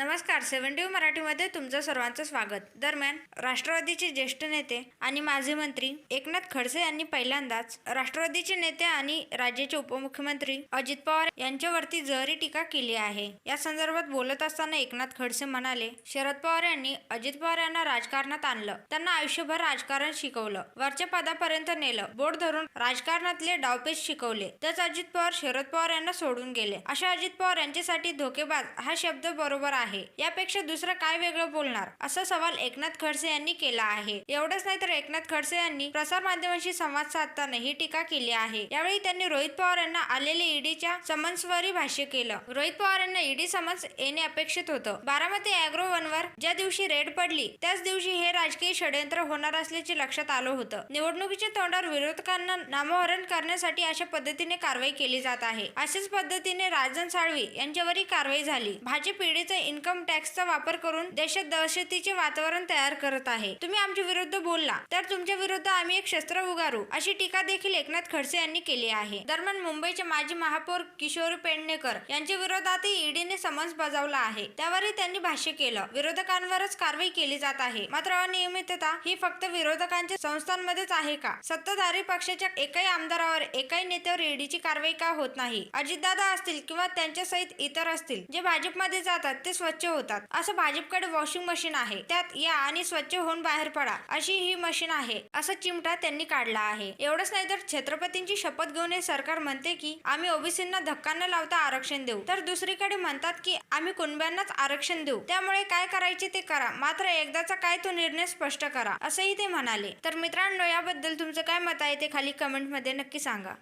नमस्कार seven T मराठीमध्ये तुमचं सर्वांचं स्वागत. दरम्यान राष्ट्रवादीचे ज्येष्ठ नेते आणि माजी मंत्री एकनाथ खडसे यांनी पहिल्यांदाच राष्ट्रवादीचे नेते आणि राज्याचे उपमुख्यमंत्री अजित पवार यांच्यावरती जहरी टीका केली आहे. या संदर्भात बोलत असताना एकनाथ खडसे म्हणाले शरद पवार यांनी अजित पवार यांना राजकारणात आणलं. त्यांना आयुष्यभर राजकारण शिकवलं. वरच्या पदापर्यंत नेलं. बोट धरून राजकारणातले डावपेच शिकवले. त्याच अजित पवार शरद पवार यांना सोडून गेले. अशा अजित पवार यांच्यासाठी धोकेबाज हा शब्द बरोबर आहे. यापेक्षा दुसरं काय वेगळं बोलणार? असा सवाल एकनाथ खडसे यांनी केला आहे. एवढंच नाही तर एकनाथ खडसे यांनी प्रसार माध्यमांशी संवाद साधताना ही टीका केली आहे. यावेळी त्यांनी रोहित पवार यांना आलेले ईडीच्या समन्सवरही भाष्य केलं. रोहित पवार यांना ईडी समन्स येणे अपेक्षित होतं. बारामती अॅग्रो वनवर ज्या दिवशी रेड पडली त्याच दिवशी हे राजकीय षडयंत्र होणार असल्याचे लक्षात आलं होतं. निवडणुकीच्या तोंडावर विरोधकांना नामोहरण करण्यासाठी अशा पद्धतीने कारवाई केली जात आहे. अशाच पद्धतीने राजन साळवी यांच्यावरही कारवाई झाली. भाजप ईडीचा इन्कम टॅक्सचा वापर करून देशात दहशतीचे वातावरण तयार करत आहे. तुम्ही आमच्या विरुद्ध बोलला. तर तुमच्या विरुद्ध आम्ही एक शस्त्र उगारू अशी टीका देखील एकनाथ खडसे यांनी केली आहे. दरम्यान मुंबईचे माजी महापौर किशोर पेडणेकर यांच्या विरोधातही ईडीने समन्स बजावला आहे. त्यावरही त्यांनी भाष्य केलं. विरोधकांवरच कारवाई केली जात आहे. मात्र अनियमितता ही फक्त विरोधकांच्या संस्थांमध्येच आहे का? सत्ताधारी पक्षाच्या एकाही आमदारावर एकाही नेत्यावर ईडीची कारवाई का होत नाही? अजितदादा असतील किंवा त्यांच्या सहित इतर असतील जे भाजपमध्ये जातात ते स्वच्छ होतात. असं भाजपकडे वॉशिंग मशीन आहे. त्यात या आणि स्वच्छ होऊन बाहेर पडा अशी ही मशीन आहे. असा चिमटा त्यांनी काढला आहे. एवढंच नाही तर छत्रपतींची शपथ घेऊन हे सरकार म्हणते की आम्ही ओबीसींना धक्का न लावता आरक्षण देऊ. तर दुसरीकडे म्हणतात की आम्ही कुणब्यांनाच आरक्षण देऊ. त्यामुळे काय करायचे ते करा. मात्र एकदाचा काय तो निर्णय स्पष्ट करा असंही ते म्हणाले. तर मित्रांनो याबद्दल तुमचं काय मत आहे ते खाली कमेंटमध्ये नक्की सांगा.